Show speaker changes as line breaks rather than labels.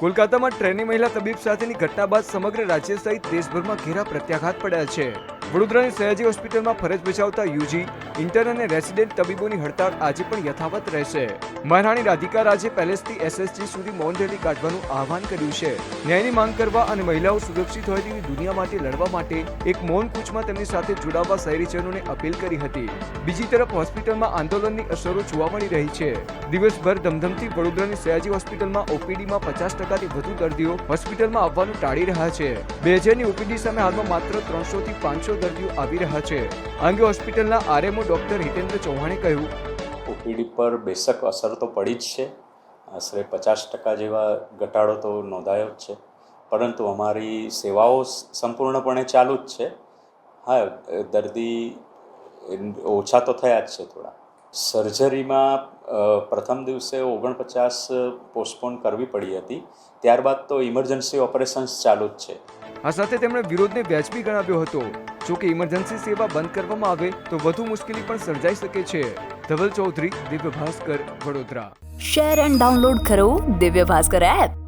કોલકાતામાં ટ્રેની મહિલા તબીબ સાથેની ઘટના બાદ સમગ્ર રાજ્ય સહિત દેશભરમાં ઘેરા પ્રત્યાઘાત પડ્યા છે. વડોદરાની સયાજી હોસ્પિટલમાં ફરજ બજાવતા યુજી ઇન્ટર્ન અને રેસિડેન્ટ તબીબોની હડતાળ આજે પણ યથાવત રહેશે. મહારાણી રાધિકા રાજે પેલેસથી એસએસજી સુધી મૌન રેલી કાઢવાનું આહવાન કર્યું છે. ન્યાયની માંગ કરવા અને મહિલાઓ સુરક્ષિત હોય તેવી દુનિયા માટે લડવા માટે એક મૌન કૂચમાં તેમની સાથે જોડાવા શહેરીજનોને અપીલ કરી હતી. બીજી તરફ હોસ્પિટલમાં આંદોલનની અસરો જોવા મળી રહી છે. દિવસભર ધમધમતી વડોદરાની સયાજી હોસ્પિટલમાં ઓપીડીમાં પચાસ ટકાથી વધુ દર્દીઓ હોસ્પિટલમાં આવવાનું ટાળી રહ્યા છે. બે હજારની ઓપીડી સામે હાલમાં માત્ર ત્રણસો થી પાંચસો દર્દીઓ આવી રહ્યા છે. આ અંગે હોસ્પિટલના આરએમઓ ડોક્ટર હિતેન્દ્ર ચૌહાણે કહ્યું.
ઓપીડી પર બેશક અસર તો પડી જ છે. આશરે પચાસ ટકા જેવા ઘટાડો તો નોંધાયો જ છે. પરંતુ અમારી સેવાઓ સંપૂર્ણપણે ચાલુ જ છે. હા દર્દી ઓછા તો થયા જ છે થોડા. સર્જરીમાં પ્રથમ દિવસે ઓગણપચાસ પોસ્ટપોન કરવી પડી હતી. ત્યારબાદ તો ઇમરજન્સી ઓપરેશન્સ ચાલુ જ છે.
આ સાથે તેમણે વિરોધને વ્યાજબી ગણાવ્યો હતો. જો કે ઇમરજન્સી સેવા બંધ કરવામાં આવે તો વધુ મુશ્કેલી પણ સર્જાઈ શકે છે. Dhaval Chaudhary, Divya Bhaskar, Vadodara.
Share and download કરો દિવ્ય ભાસ્કર એપ.